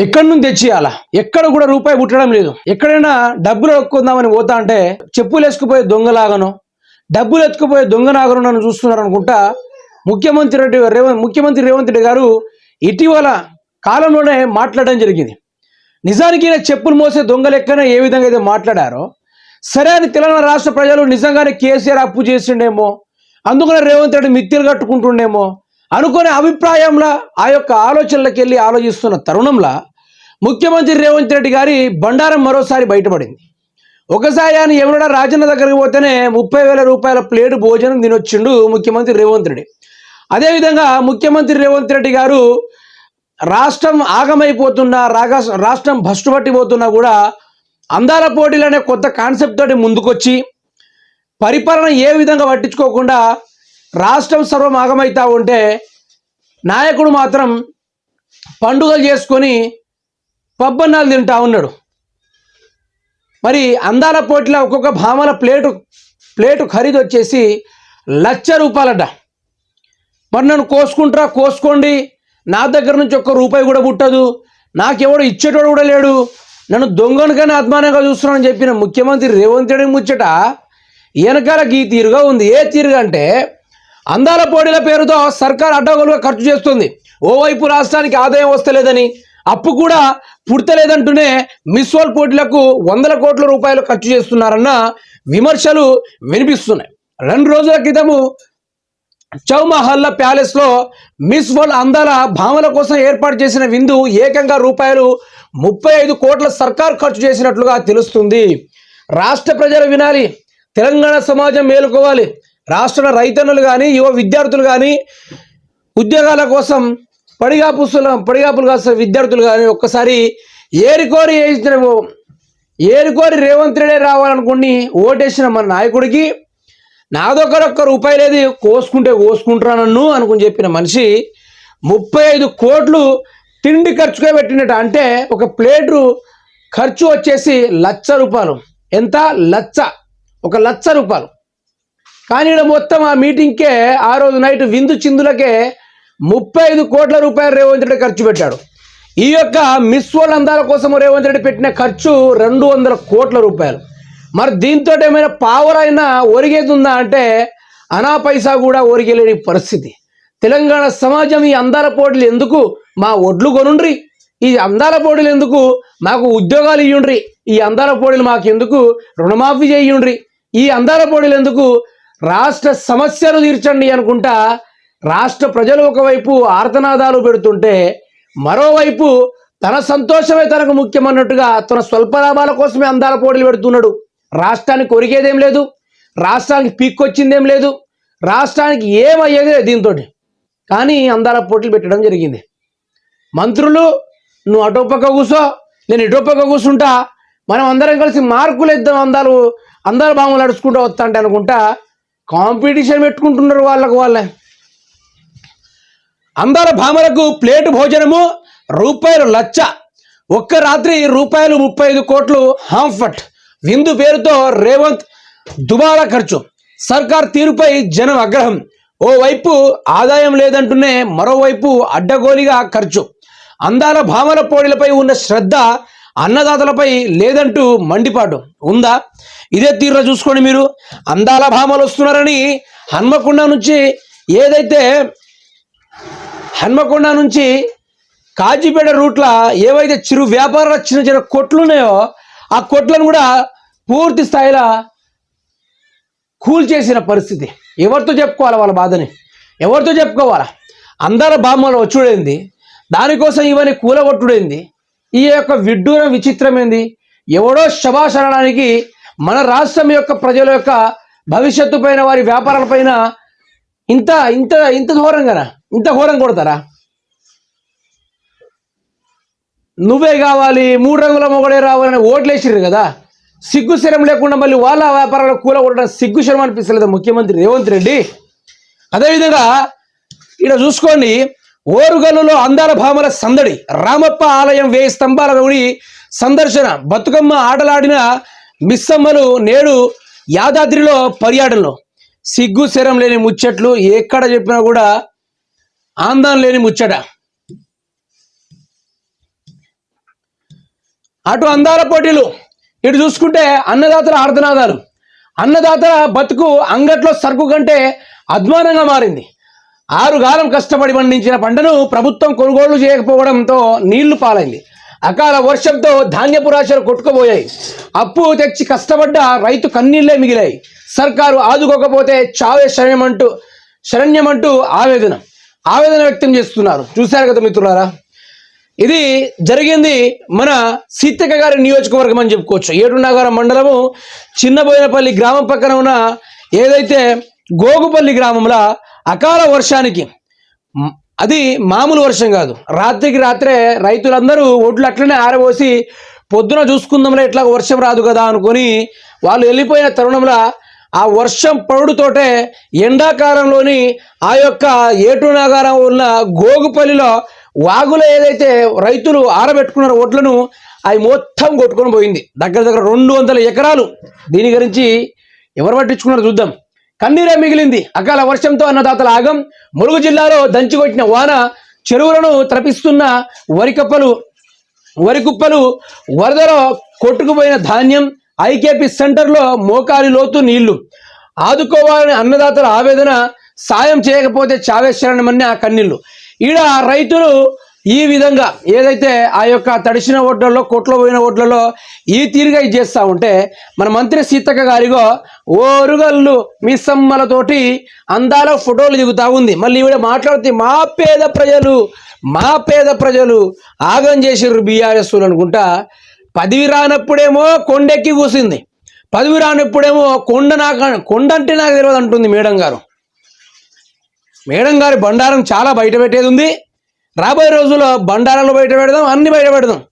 ఎక్కడి నుంచి తెచ్చియాలా ఎక్కడ కూడా రూపాయి పుట్టడం లేదు. ఎక్కడైనా డబ్బులు ఎత్తుకుందామని పోతా అంటే చెప్పులు ఎసుకుపోయే దొంగలాగను డబ్బులు ఎత్తుకుపోయే దొంగలాగను నన్ను చూస్తున్నారు అనుకుంటా ముఖ్యమంత్రి రెడ్డి రేవంత్ ముఖ్యమంత్రి రేవంత్ రెడ్డి గారు ఇటీవల కాలంలోనే మాట్లాడడం జరిగింది. నిజానికి చెప్పులు మోసే దొంగ లెక్కన ఏ విధంగా అయితే మాట్లాడారో సరే అని తెలంగాణ రాష్ట్ర ప్రజలు నిజంగానే కేసీఆర్ అప్పు చేసిండేమో అందుకనే రేవంత్ రెడ్డి మిత్తిలు కట్టుకుంటుండేమో అనుకునే అభిప్రాయంలో ఆ యొక్క ఆలోచనలకు వెళ్ళి ఆలోచిస్తున్న తరుణంలో ముఖ్యమంత్రి రేవంత్ రెడ్డి గారి బండారం మరోసారి బయటపడింది. ఒకసారి ఆయన ఎవరైనా రాజన్న దగ్గరికి పోతేనే ముప్పై వేల రూపాయల ప్లేటు భోజనం తినొచ్చిండు ముఖ్యమంత్రి రేవంత్ రెడ్డి. అదేవిధంగా ముఖ్యమంత్రి రేవంత్ రెడ్డి గారు రాష్ట్రం ఆగమైపోతున్నా రాగా రాష్ట్రం భ్రష్టు పట్టిపోతున్నా కూడా అందాల పోటీలు అనే కొత్త కాన్సెప్ట్ తోటి ముందుకొచ్చి పరిపాలన ఏ విధంగా పట్టించుకోకుండా రాష్ట్రం సర్వం ఉంటే నాయకుడు మాత్రం పండుగలు చేసుకొని పబ్బన్నాలు తింటా ఉన్నాడు. మరి అందాల పోటీలో ఒక్కొక్క భామల ప్లేటు ప్లేటు ఖరీదు వచ్చేసి లక్ష రూపాయలట. మరి నన్ను కోసుకుంటారా? కోసుకోండి. నా దగ్గర నుంచి ఒక్క రూపాయి కూడా పుట్టదు. నాకెవడు ఇచ్చేటోడు కూడా లేడు. నన్ను దొంగనుకనే అభిమానంగా చూస్తున్నానని చెప్పిన ముఖ్యమంత్రి రేవంత్ రెడ్డి ముచ్చట వెనకాలకి ఈ తీరుగా ఉంది. ఏ తీరుగా అంటే అందాల పోటీల పేరుతో సర్కార్ అడ్డగోలుగా ఖర్చు చేస్తుంది. ఓవైపు రాష్ట్రానికి ఆదాయం వస్తలేదని అప్పు కూడా పుడతలేదంటూనే మిస్ వరల్డ్ పోటీలకు వందల కోట్ల రూపాయలు ఖర్చు చేస్తున్నారన్న విమర్శలు వినిపిస్తున్నాయి. రెండు రోజుల క్రితము చౌమహల్లా ప్యాలెస్లో మిస్ వరల్డ్ అందాల భావన కోసం ఏర్పాటు చేసిన విందు ఏకంగా రూపాయలు ముప్పై ఐదు కోట్ల సర్కార్ ఖర్చు చేసినట్లుగా తెలుస్తుంది. రాష్ట్ర ప్రజలు వినాలి తెలంగాణ సమాజం మేలుకోవాలి రాష్ట్ర రైతన్నులు కానీ యువ విద్యార్థులు కానీ ఉద్యోగాల కోసం పడిగాపుస్తుల పడిగాపులు కాస్తున్న విద్యార్థులు కానీ ఒక్కసారి ఏరికోరి వేసిన ఏరికోరి రేవంత్ రెడ్డి రావాలనుకుని ఓటేసిన మన నాయకుడికి నాదొక్కడొక్క రూపాయి లేదు కోసుకుంటే కోసుకుంటారా నన్ను అనుకుని చెప్పిన మనిషి ముప్పై ఐదు కోట్లు తిండి ఖర్చుగా పెట్టినట్టు అంటే ఒక ప్లేటు ఖర్చు వచ్చేసి లక్ష రూపాయలు. ఎంత? లచ్చ ఒక లక్ష రూపాయలు. కానీ ఇక్కడ మొత్తం ఆ మీటింగ్కే ఆ రోజు నైట్ విందు చిందులకే ముప్పై ఐదు కోట్ల రూపాయలు రేవంత్ రెడ్డి ఖర్చు పెట్టాడు. ఈ యొక్క మిస్ వరల్డ్ అందాల కోసం రేవంత్ రెడ్డి పెట్టిన ఖర్చు రెండు వందల కోట్ల రూపాయలు. మరి దీంతో ఏమైనా పావర్ అయినా ఉందా అంటే అనా పైసా కూడా ఒరిగేలేని పరిస్థితి. తెలంగాణ సమాజం ఈ అందాల పోటీలు ఎందుకు మా ఒడ్లు కొనుండ్రి? ఈ అందాల పోటీలు ఎందుకు మాకు ఉద్యోగాలు ఇయ్యుండ్రి? ఈ అందాల పోటీలు మాకు ఎందుకు రుణమాఫీ చేయుండ్రి? ఈ అందాల పోటీలు ఎందుకు రాష్ట్ర సమస్యలు తీర్చండి అనుకుంటా రాష్ట్ర ప్రజలు ఒకవైపు ఆర్తనాదాలు పెడుతుంటే మరోవైపు తన సంతోషమే తనకు ముఖ్యమన్నట్టుగా తన స్వల్ప లాభాల కోసమే అందాల పోటీలు పెడుతున్నాడు. రాష్ట్రానికి కొరిగేదేం లేదు. రాష్ట్రానికి పీక్కొచ్చిందేం లేదు. రాష్ట్రానికి ఏమయ్యేది దీంతో కానీ అందాల పోటీలు పెట్టడం జరిగింది. మంత్రులు నువ్వు అటోపక్క కూసో నేను ఇటోపక్క కూర్చుంటా మనం అందరం కలిసి మార్కులు ఇద్దాం అందాలు అందాల బాములు నడుచుకుంటూ వస్తా అంటే అనుకుంటా కాంపిటీషన్ పెట్టుకుంటున్నారు వాళ్ళకు వాళ్ళే. అందాల భామలకు ప్లేటు భోజనము రూపాయలు లచ్చ. ఒక్క రాత్రి రూపాయలు ముప్పై ఐదు కోట్లు హాంఫట్ విందు పేరుతో రేవంత్ దుబారా ఖర్చు. సర్కార్ తీరుపై జనం ఆగ్రహం. ఓవైపు ఆదాయం లేదంటూనే మరోవైపు అడ్డగోలిగా ఖర్చు. అందాల భామల పోటీలపై ఉన్న శ్రద్ధ అన్నదాతలపై లేదంటూ మండిపాటు ఉందా? ఇదే తీరులో చూసుకోండి మీరు. అందాల భామలు వస్తున్నారని హన్మకొండ నుంచి ఏదైతే హన్మకొండ నుంచి కాజీపేట రూట్ల ఏవైతే చిరు వ్యాపారాల చిన్న చిన్న కొట్లు ఉన్నాయో ఆ కొట్లను కూడా పూర్తి స్థాయిలో కూల్చేసిన పరిస్థితి. ఎవరితో చెప్పుకోవాలి వాళ్ళ బాధని? ఎవరితో చెప్పుకోవాలా? అందాల బామ్మలు వచ్చుడైంది దానికోసం ఇవన్నీ కూలగొట్టుడైంది. ఈ యొక్క విడ్డూరం విచిత్రమైంది ఎవడో శభాష్ అనడానికి మన రాష్ట్రం యొక్క ప్రజల యొక్క భవిష్యత్తు పైన వారి వ్యాపారాల పైన ఇంత ఇంత ఇంత ఘోరంగానా? ఇంత ఘోరం కొడతారా? నువ్వే కావాలి మూడు రంగుల మొగడే రావాలని ఓట్లేసిర్రు కదా? సిగ్గు శరం లేకుండా మళ్ళీ వాళ్ళ వ్యాపారాలు కూల కొట్టడం సిగ్గు అనిపిస్తలేదు ముఖ్యమంత్రి రేవంత్ రెడ్డి? అదేవిధంగా ఇక్కడ చూసుకోండి ఓరుగల్లులో అందాల భామల సందడి. రామప్ప ఆలయం వేయి స్తంభాల రౌడి సందర్శన. బతుకమ్మ ఆటలాడిన మిస్సమ్మలు నేడు యాదాద్రిలో పర్యాటనలో. సిగ్గు శరం లేని ముచ్చట్లు ఎక్కడ చెప్పినా కూడా ఆందోళన లేని ముచ్చట. అటు అందాల పోటీలు. ఇటు చూసుకుంటే అన్నదాతల ఆర్ధనాదాలు. అన్నదాతల బతుకు అంగట్లో సరుకు కంటే అధ్వానంగా మారింది. ఆరుగాలం కష్టపడి పండించిన పంటను ప్రభుత్వం కొనుగోలు చేయకపోవడంతో నీళ్ళు పాలైంది. అకాల వర్షంతో ధాన్యపు రాశులు కొట్టుకుపోయాయి. అప్పు తెచ్చి కష్టపడ్డ రైతు కన్నీళ్ళే మిగిలాయి. సర్కారు ఆదుకోకపోతే చావే శరణ్యమంటూ శరణ్యమంటూ ఆవేదన ఆవేదన వ్యక్తం చేస్తున్నారు. చూశారు కదా మిత్రులారా? ఇది జరిగింది మన సీతక్క గారి నియోజకవర్గం అని చెప్పుకోవచ్చు. ఏడునగరం మండలము చిన్నబోయినపల్లి గ్రామం పక్కన ఉన్న ఏదైతే గోగుపల్లి గ్రామంలో అకాల వర్షానికి. అది మామూలు వర్షం కాదు. రాత్రికి రాత్రే రైతులందరూ ఒడ్లు అట్లనే ఆరబోసి పొద్దున చూసుకుందాంలే ఇట్లా వర్షం రాదు కదా అనుకొని వాళ్ళు వెళ్ళిపోయిన తరుణంలో ఆ వర్షం పడుడుతోటే ఎండాకాలంలోని ఆ యొక్క ఏటు నగరం ఉన్న గోగుపల్లిలో వాగులో ఏదైతే రైతులు ఆరబెట్టుకున్న ఒడ్లను అవి మొత్తం కొట్టుకొని పోయింది. దగ్గర దగ్గర రెండు వందల ఎకరాలు. దీని గురించి ఎవరు పట్టించుకున్నారో చూద్దాం. కన్నీరే మిగిలింది. అకాల వర్షంతో అన్నదాతల ఆగం. ములుగు జిల్లాలో దంచికొట్టిన వాన చెరువులను తలపిస్తున్న వరి వరికుప్పలు వరి కుప్పలు వరదలో కొట్టుకుపోయిన ధాన్యం ఐకేపీ సెంటర్లో మోకాలి లోతు నీళ్ళు. ఆదుకోవాలని అన్నదాతల ఆవేదన సాయం చేయకపోతే చావేశ్వరణమన్న కన్నీళ్ళు. ఈడ రైతులు ఈ విధంగా ఏదైతే ఆ యొక్క తడిసిన ఓట్లలో కొట్లో పోయిన ఓట్లలో ఈ తీరుగా ఇది చేస్తూ ఉంటే మన మంత్రి సీతక్క గారిగో ఓరుగల్లు మిస్సమ్మలతోటి అందాల ఫోటోలు దిగుతా ఉంది. మళ్ళీ ఈవిడ మాట్లాడితే మా పేద ప్రజలు మా పేద ప్రజలు ఆగం చేసిర్రు బీఆర్ఎస్ అనుకుంటా పదవి రానప్పుడేమో కొండెక్కి కూసింది. పదవి రానప్పుడేమో కొండ నాకు కొండ అంటే నాకు తెలియదు అంటుంది మేడం గారు. మేడం గారి బండారం చాలా బయట పెట్టేది ఉంది. రాబోయే రోజుల్లో బండారాలు బయట పెడదాం అన్ని బయట పెడదాం.